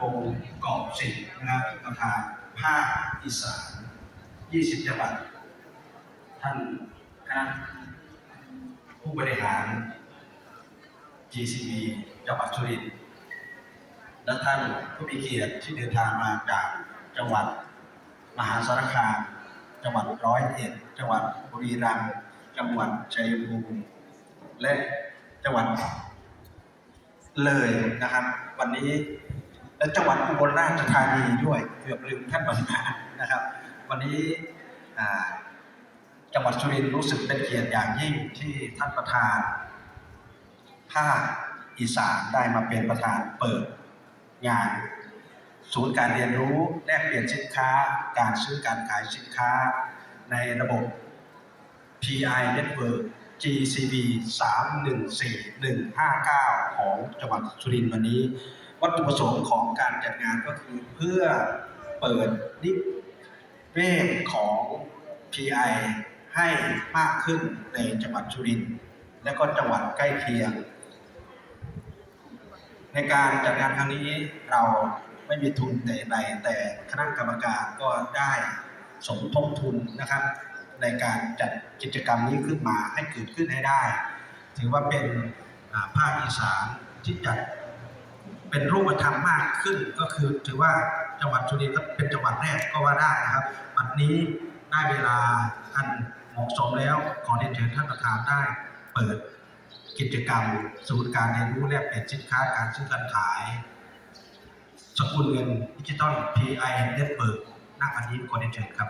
พงศ์กอบสิทธิ์นะครับประธานภาคอีสาน 20 จังหวัด ท่านคณะผู้บริหาร GCB จังหวัดสุรินทร์และท่านผู้มีเกียรติที่เดินทางมาจากจังหวัด มหาสารคาม จังหวัดร้อยเอ็ด จังหวัดบุรีรัมย์ จังหวัดชัยภูมิ และจังหวัดเลยนะครับ วันนี้ และจังหวัดอุบลราชธานีด้วยเกือบลืมท่านประธานนะครับ วันนี้จังหวัดสุรินทร์รู้สึกเป็นเกียรติอย่างยิ่งที่ท่านประธานภาคอีสานได้มาเป็นประธานเปิดงาน ศูนย์การเรียนรู้แลกเปลี่ยนสินค้า การซื้อการขายสินค้า ในระบบ PI Network GCB 314159 ของจังหวัดสุรินทร์วันนี้ วัตถุประสงค์ของการจัดงานก็คือเพื่อเปิดนิเวศของ PI ให้มากขึ้นในจังหวัดสุรินทร์และก็จังหวัดใกล้เคียง ในการจัดงานครั้งนี้เราไม่มีทุนแต่ใดแต่คณะกรรมการก็ได้สมทบทุนนะครับ ในการจัดกิจกรรมนี้ขึ้นมาให้เกิดขึ้นให้ได้ ถือว่าเป็นภาคอีสานที่จัด เป็นรูปธรรมมากขึ้น ก็คือถือว่าจังหวัดสุรินทร์เป็นจังหวัดแรกก็ว่าได้นะครับวันนี้ได้เวลาอันเหมาะสมแล้วขอเรียนเชิญท่านประธานได้ เปิดกิจกรรมศูนย์การเรียนรู้แลกเปลี่ยนสินค้าการซื้อการขายสกุลเงินดิจิตอล PI Network หน้าพันนี้ขอเรียนเชิญครับ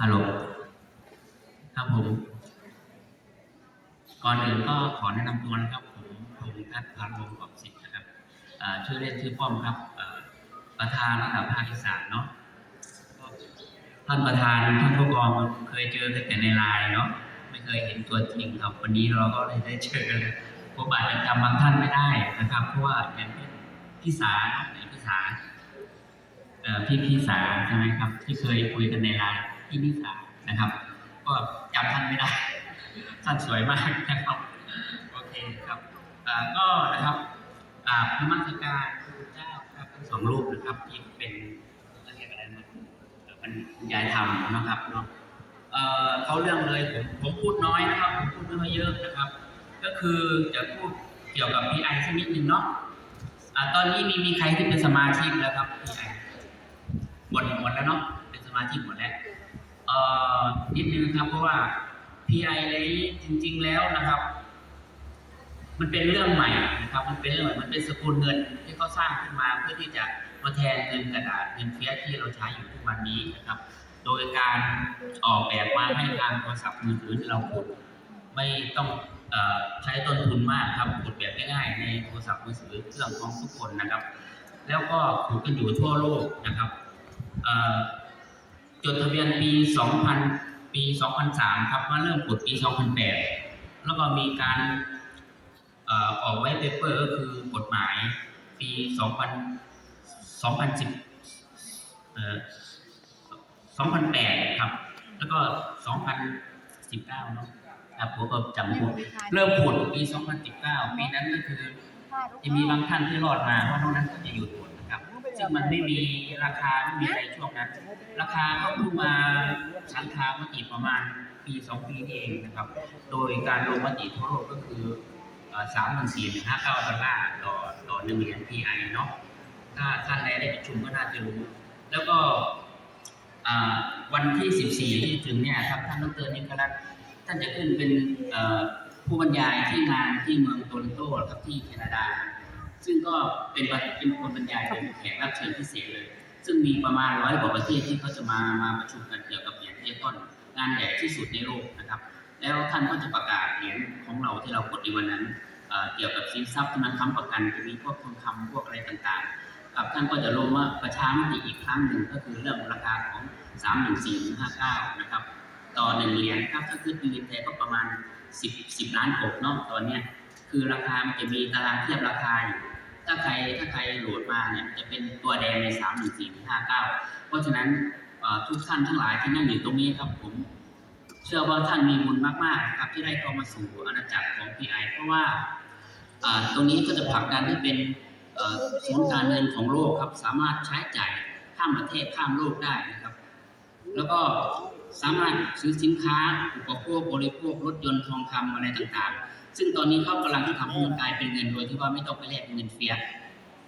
ฮัลโหลครับผม ก่อนอื่นก็ขอแนะนำตัวนะครับผมพงษ์ทัศน์พานวงศ์กอบสิทธิ์นะครับชื่อเล่นชื่อป้อมครับประธานระดับภาคอีสานเนาะท่านประธานท่านผู้กองเคยเจอแต่ในไลน์เนาะไม่เคยเห็นตัวจริงครับวันนี้เราก็เลยได้เจอเลยผมอาจจะจำบางท่านไม่ได้นะครับ เพราะว่าอย่างเช่นพี่สาเนาะอย่างพี่สาเอ่พี่พี่สาใช่ไหมครับ ที่เคยคุยกันในไลน์พี่พี่สานะครับ ก็จำท่านไม่ได้ ท่านสวยมากนะครับ โอเคครับก็นะครับอ่านมัสการพระเจ้าครับทั้งสองรูปนะครับที่เป็นเรียกอะไรนะเอ่อเป็นยายธรรมนะครับเนาะเขาเรื่องเลยผมผมพูดน้อยนะครับ ผมพูดไม่ค่อยเยอะนะครับ ก็คือจะพูดเกี่ยวกับพีไอสักนิดนึงเนาะตอนนี้มีมีใครที่เป็นสมาชิกแล้วครับพีไอหมดหมดแล้วเนาะเป็นสมาชิกหมดแล้วเอ่อนิดนึงครับเพราะว่า PI เลยจริง ๆ แล้วนะครับ มันเป็นเรื่องใหม่นะครับ มันเป็นเรื่องใหม่ มันเป็นสกุลเงินที่เขาสร้างขึ้นมาเพื่อที่จะมาแทนเงินกระดาษเงินเฟียสที่เราใช้อยู่ทุกวันนี้นะครับ โดยการออกแบบมาให้ทางโทรศัพท์มือถือเรากดไม่ต้องอใช้ต้นทุนมากครับกดแบบง่ายๆในโทรศัพท์มือถือเครื่องของทุกคนนะครับ แล้วก็ถูกกันอยู่ทั่วโลกนะครับจดทะเบียนปี2000 ปี 2003 ครับมาเริ่มกดปี 2008 แล้วก็มีการออกไว้เปเปอร์ก็คือกฎหมายปี 2000 2010เอ่อ2008 ครับ แล้วก็ 2019เนอะครับผมก็จำผมเริ่มขุดปี 2019 ปีนั้นก็คือ จะมีบางท่านที่รอดมาเพราะนอกนั้นก็จะหยุดหมด ซึ่งมันไม่มีราคาไม่มีอะไรช่วงนั้น ราคาก็เพิ่งมาชันทามติประมาณปีสองปีนี่เองนะครับ โดยการลงมติทั่วโลกก็คือสามหนึ่งสี่ห้าเก้าดอลลาร์ต่อต่อหนึ่งเหรียญ PI เนาะถ้าท่านใดได้ประชุมก็น่าจะรู้ แล้วก็วันที่สิบสี่ที่ถึงเนี่ยครับท่านดรนิคลัสท่านจะขึ้นเป็นผู้บรรยายที่งานที่เมืองโตรอนโตครับที่แคนาดา ซึ่งก็เป็นประเป็นคนบรรยายเป็นแขกรับเชิญพิเศษเลย ซึ่งมีประมาณร้อยกว่าประเทศที่เขาจะมามาประชุมกันเกี่ยวกับเหรียญดิจิตอลงานใหญ่ที่สุดในโลกนะครับ แล้วท่านก็จะประกาศเหรียญของเราที่เรากดในวันนั้นเเกี่ยวกับสินทรัพย์ที่มันค้ำประกันจะมีพวกทองคำพวกอะไรต่างๆกับท่านก็จะลงว่าประชามติอีกครั้งหนึ่งก็คือเรื่องราคาของ31459นะครับต่อหนึ่งเหรียญครับถ้าขึ้นยืนแท้ก็ประมาณ 10 10ล้านกบเนาะตอนเนี้ยคือราคามันจะมีตารางเทียบราคาอยู่ ถ้าใครถ้าใครโหลดมาเนี่ยจะเป็นตัวแดงใน3 1 4 5 9 เพราะฉะนั้นทุกท่านทั้งหลายที่นั่งอยู่ตรงนี้ครับผม เชื่อว่าท่านมีบุญมากๆครับที่ได้เข้ามาสู่อาณาจักรของ PI เพราะว่าตรงนี้ก็จะผลักดันให้เป็นศูนย์การเงินของโลกครับ สามารถใช้จ่ายข้ามประเทศข้ามโลกได้นะครับ แล้วก็สามารถซื้อสินค้าอุปโภคบริโภครถยนต์ทองคำอะไรต่างๆ ซึ่งตอนนี้เขากำลังทำให้มันกลายเป็นเงินโดยที่ว่าไม่ต้องไปแลกเงินเฟีย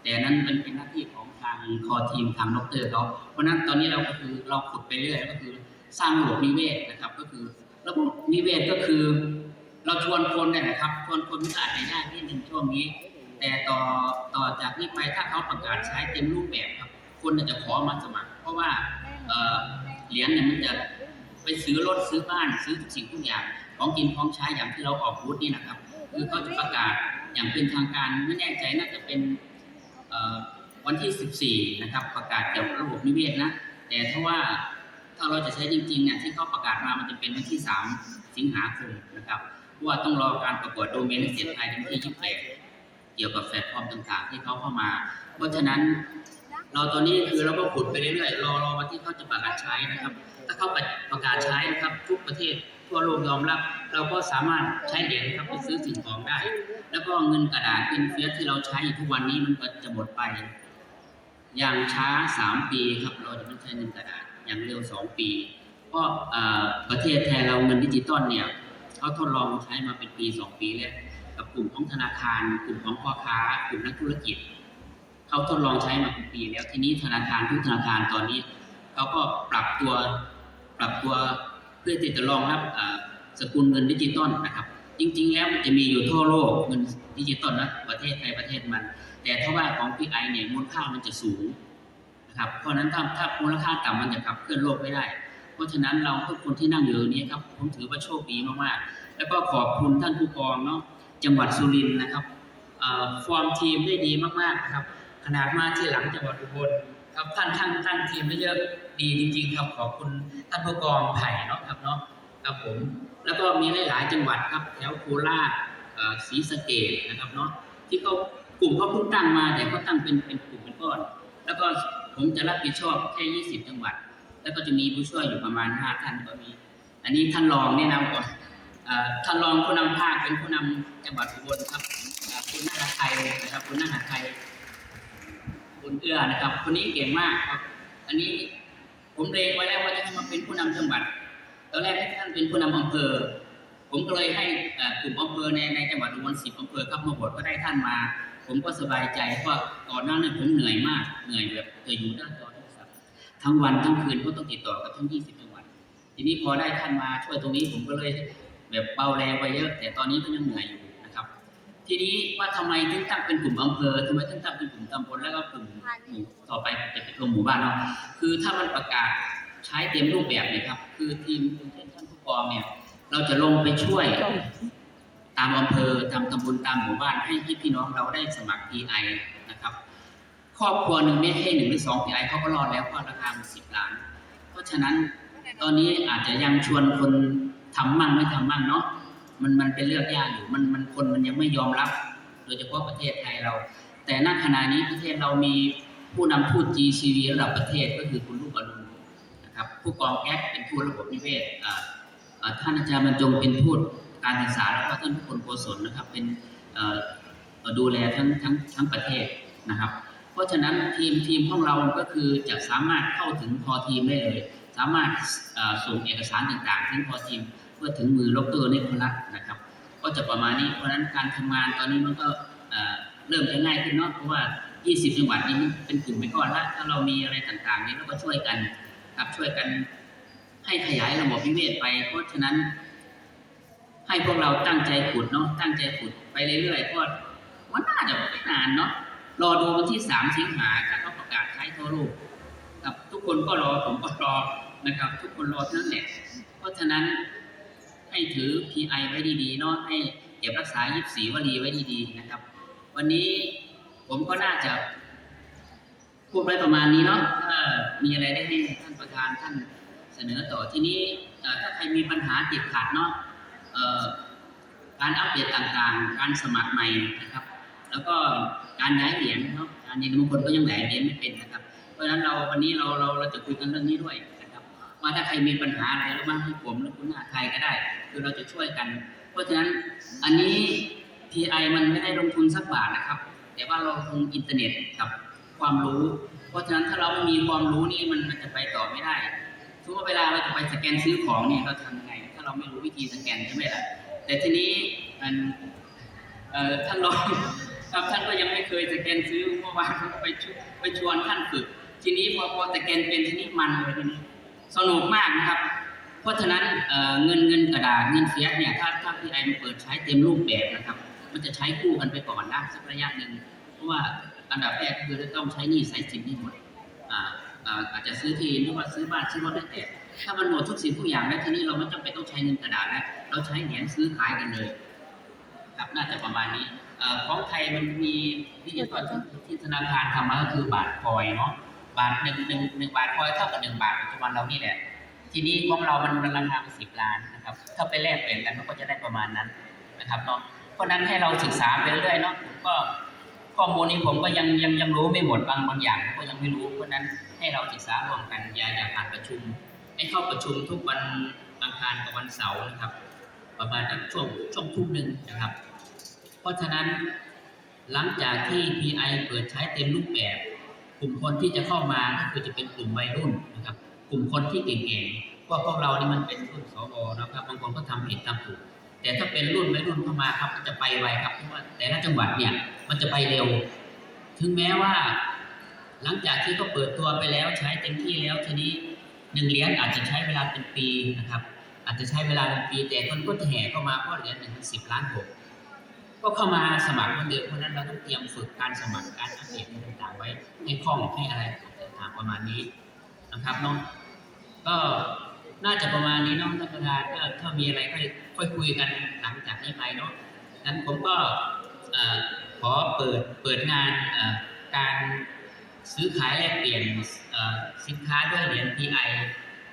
แต่นั้นเป็นเป็นหน้าที่ของทางคอทีมทางดรเขาเพราะนั้นตอนนี้เราก็คือเราขุดไปเรื่อยก็คือสร้างระบบนิเวศนะครับ ก็คือระบบนิเวศก็คือ เราชวนคนเนี่ยนะครับชวนคนที่อาจจะยากนิดนึงช่วงนี้ แต่ต่อต่อจากนี้ไปถ้าเขาประกาศใช้เต็มรูปแบบครับ คนจะขอมาสมัคร เพราะว่าเอ่อเหรียญเนี่ยมันจะไปซื้อรถซื้อบ้านซื้อทุกสิ่งทุกอย่าง ของกินของใช้อย่างที่เราออกบูธนี่นะครับ คือเขาจะประกาศอย่างเป็นทางการไม่แน่ใจน่าจะเป็นวันที่ 14 นะครับ ประกาศเกี่ยวกับระบบนิเวศนะ แต่ถ้าว่าถ้าเราจะใช้จริงๆเนี่ยที่เขาประกาศมามันจะเป็นวันที่ 3 สิงหาคมนะครับเพราะว่าต้องรอการประกวดโดเมนเสร็จภายในวันที่ 28 เกี่ยวกับแพลตฟอร์มต่างๆ ที่เขาเข้ามา เพราะฉะนั้นเราตอนนี้คือเราก็ขุดไปเรื่อยๆรอรอวันที่เขาจะประกาศใช้นะครับ ถ้าเขาประกาศใช้นะครับทุกประเทศทั่วโลกยอมรับ เราก็สามารถใช้เหรียญครับไปซื้อสิ่งของได้ แล้วก็เงินกระดาษเป็นเฟียสที่เราใช้ทุกวันนี้มันก็จะหมดไป อย่างช้าสามปีครับเราจะไม่ใช้เงินกระดาษอย่างเร็วสองปีเพราะประเทศแทนเราเงินดิจิตอลเนี่ยเขาทดลองใช้มาเป็นปีสองปีแล้วกับกลุ่มของธนาคาร กลุ่มของพ่อค้ากลุ่มนักธุรกิจเขาทดลองใช้มาเป็นปีแล้วทีนี้ธนาคารทุกธนาคารตอนนี้เขาก็ปรับตัว ปรับตัวเพื่อที่จะรองรับสกุลเงินดิจิตอลนะครับ จริง ๆ แล้วมันจะมีอยู่ทั่วโลกเงินดิจิตอลนะประเทศใครประเทศมัน แต่ถ้าว่าของ PI เนี่ยมูลค่ามันจะสูงนะครับเพราะนั้นถ้าถ้ามูลค่าต่ำมันจะขับเคลื่อนโลกไม่ได้ เพราะฉะนั้นเราทุกคนที่นั่งอยู่ตรงนี้ครับผมถือว่าโชคดีมากๆ แล้วก็ขอบคุณท่านผู้กองเนาะจังหวัดสุรินทร์นะครับฟอร์มทีมได้ดีมากๆนะครับขนาดมาที่หลังจังหวัดอุบลครับท่านท่านท่านทีมได้เยอะ ดีจริงๆครับขอบคุณท่านผู้กองไผ่เนาะครับเนาะครับผม แล้วก็มีหลายๆจังหวัดครับแถวโคราชอ่อศรีสะเกษนะครับเนาะที่เขากลุ่มเขาเพิ่งตั้งมาแต่เขาตั้งเป็นเป็นกลุ่มเป็นก้อน แล้วก็ผมจะรับผิดชอบแค่ 20 จังหวัด แล้วก็จะมีผู้ช่วยอยู่ประมาณ 5 ท่านก็มี อันนี้ท่านรองแนะนำก่อนอ่อท่านรองผู้นำภาคเป็นผู้นำจังหวัดอุบลครับคุณนาฏไทยนะครับคุณนาฏไทยคุณเอื้อนะครับ คนนี้เก่งมากครับ อันนี้ ผมเลงไว้แล้วว่าจะให้มาเป็นผู้นำจังหวัด ตอนแรกให้ท่านเป็นผู้นำอำเภอ ผมก็เลยให้กลุ่มอำเภอในในจังหวัดอุบลสิบอำเภอครับมาบวชก็ได้ท่านมา ผมก็สบายใจเพราะก่อนหน้านั้นผมเหนื่อยมาก เหนื่อยแบบจะอยู่ด้านจอโทรศัพท์ทั้งวันทั้งคืนเพราะต้องติดต่อกับทั้ง 20 จังหวัด ทีนี้พอได้ท่านมาช่วยตรงนี้ผมก็เลยแบบเบาแรงไปเยอะ แต่ตอนนี้ก็ยังเหนื่อยอยู่นะครับ ทีนี้ว่าทำไมถึงตั้งเป็นกลุ่มอำเภอทำไมถึงตั้งเป็นกลุ่มตำบลแล้วก็กลุ่มต่อไป ลุ่มหมู่บ้านเนาะคือถ้ามันประกาศใช้เต็มรูปแบบเนี่ยครับ คือทีมคุณเช่นท่านผู้กองเนี่ย เราจะลงไปช่วยตามอำเภอตามตำบลตามหมู่บ้านให้ให้พี่น้องเราได้สมัคร PI นะครับ ครอบครัวหนึ่งไม่ใช่หนึ่งหรือสอง PI เขาก็รอดแล้วเพราะราคาสิบล้าน เพราะฉะนั้นตอนนี้อาจจะยังชวนคนทำมั่งไม่ทำมั่งเนาะมันมันเป็นเรื่องยากอยู่มันมันคนมันยังไม่ยอมรับ โดยเฉพาะประเทศไทยเรา แต่ณขณะนี้ประเทศเรามี ผู้นำทูต GCV ระดับประเทศก็คือคุณลูกอรุณนะครับ ผู้กองแอดเป็นผู้ระบบนิเวศท่านอาจารย์บรรจงเป็นทูตการศึกษาแล้วก็ท่านผู้คนโกศลนะครับ เป็นดูแลทั้งทั้งทั้งประเทศนะครับ เพราะฉะนั้นทีมทีมของเราก็คือจะสามารถเข้าถึงพอทีมได้เลย สามารถส่งเอกสารต่างๆ ถึงพอทีมเพื่อถึงมือดรเนพรัตน์นะครับ ก็จะประมาณนี้เพราะฉะนั้นการทำงานตอนนี้มันก็เอ่อเริ่มจะง่ายขึ้นเนาะเพราะว่า 20 จังหวัดนี้มันเป็นกลุ่มไปก่อนละถ้าเรามีอะไรต่างๆนี้เราก็ช่วยกันครับช่วยกันให้ขยายระบบนิเวศไป เพราะฉะนั้น ให้พวกเราตั้งใจขุดเนาะตั้งใจขุดไปเรื่อยๆเพราะมันน่าจะไม่นานเนาะรอดูวันที่สามสิงหาถ้าเขาประกาศใช้ทั่วโลกครับทุกคนก็รอผมก็รอนะครับ ทุกคนรอทั้งนั้นแหละเพราะฉะนั้นให้ถือ PI ไว้ดีๆเนาะให้เก็บรักษา 24วลีไว้ดีๆนะครับ วันนี้ ผมก็น่าจะพูดไว้ประมาณนี้เนาะถ้ามีอะไรได้ให้ท่านประธานท่านเสนอต่อทีนี้ถ้าใครมีปัญหาติดขัดเนาะเอ่อการอัปเดตต่างๆ การสมัครใหม่นะครับ แล้วก็การย้ายเหรียญเนาะการยินบางคนก็ยังย้ายเหรียญไม่เป็นนะครับ เพราะฉะนั้นเราวันนี้เราเราเราจะคุยกันเรื่องนี้ด้วยนะครับว่าถ้าใครมีปัญหาอะไรแล้วมาให้ผมหรือคุณหาไทยก็ได้ คือเราจะช่วยกัน เพราะฉะนั้นอันนี้ TI มันไม่ได้ลงทุนสักบาทนะครับ แต่ว่าเราลงอินเทอร์เน็ตกับความรู้ เพราะฉะนั้นถ้าเราไม่มีความรู้นี่มันมันจะไปต่อไม่ได้ทุกเวลาเราจะไปสแกนซื้อของเนี่ยเราทำยังไง ถ้าเราไม่รู้วิธีสแกนใช่ไหมล่ะแต่ทีนี้มันท่านรองครับท่านก็ยังไม่เคยสแกนซื้อเมื่อวานเขาไปชวนไปชวนท่านฝึก ทีนี้พอพอสแกนเป็นทีนี้มันเลยทีนี้สนุกมากนะครับ เพราะฉะนั้นเงินเงินกระดาษเงินเฟียสเนี่ยถ้าถ้าพี่ไอมันเปิดใช้เต็มรูปแบบนะครับ มันจะใช้คู่กันไปก่อนนะสักระยะหนึ่งเพราะว่าอันดับแรกคือจะต้องใช้หนี้สายสินให้หมดอ่าอ่าอาจจะซื้อที่หรือว่าซื้อบ้านซื้อรถได้แต่ถ้ามันหมดทุกสิ่งทุกอย่างแล้วทีนี้เราไม่จำเป็นต้องใช้เงินกระดาษแล้วเราใช้เหรียญซื้อขายกันเลยครับน่าจะประมาณนี้อ่อของไทยมันมีที่ที่ที่ธนาคารทำมาก็คือบาทคอยเนาะบาทหนึ่งหนึ่งหนึ่งบาทคอยเท่ากับหนึ่งบาทปัจจุบันเรานี่แหละทีนี้ของเรามันมันราคาสิบล้านนะครับ ถ้าไปแลกเปลี่ยนกันมันก็จะได้ประมาณนั้นนะครับเนาะ เพราะนั้นให้เราศึกษาไปเรื่อยเนาะผมก็ข้อมูลนี้ผมก็ยังยังยังรู้ไม่หมดบางบางอย่าง ก็ยังไม่รู้เพราะนั้นให้เราศึกษาร่วมกันอย่าอย่าผ่านประชุมให้เข้าประชุมทุกวันอังคารกับวันเสาร์นะครับ ประมาณช่วงช่วงทุ่มหนึ่งนะครับ เพราะฉะนั้นหลังจากที่ PI เปิดใช้เต็มรูปแบบ กลุ่มคนที่จะเข้ามาก็คือจะเป็นกลุ่มวัยรุ่นนะครับ กลุ่มคนที่เก่งๆเพราะพวกเรานี่มันเป็นรุ่นสวนะครับบางคนก็ทำผิดทำถูก แต่ถ้าเป็นรุ่นวัยรุ่นเข้ามาครับมันจะไปไวครับเพราะว่าแต่ละจังหวัดเนี่ยมันจะไปเร็ว ถึงแม้ว่า หลังจากที่เขาเปิดตัวไปแล้วใช้เต็มที่แล้วทีนี้หนึ่งเหรียญอาจจะใช้เวลาเป็นปีนะครับ อาจจะใช้เวลาเป็นปี แต่คนก็แห่เข้ามาเพราะเหรียญหนึ่งสิบล้านหกก็เข้ามาสมัครเหมือนเดิมเพราะนั้นเราต้องเตรียมฝึกการสมัครการอัปเดตต่างๆไว้ให้คล่องให้อะไรต่างๆประมาณนี้นะครับเนาะก็ น่าจะประมาณนี้เนาะท่านประธานถ้าถ้ามีอะไรก็ค่อยคุยกันหลังจากนี้ไปเนาะนั้นผมก็ขอเปิดเปิดงานการซื้อขายแลกเปลี่ยนสินค้าด้วยเหรียญ PI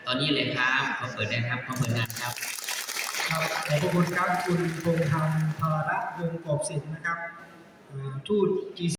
ตอนนี้เลยครับขอเปิดได้ครับขอเปิดงานครับครับขอบคุณครับคุณพงษ์ธรรมภาระวงกอบสินนะครับทูต G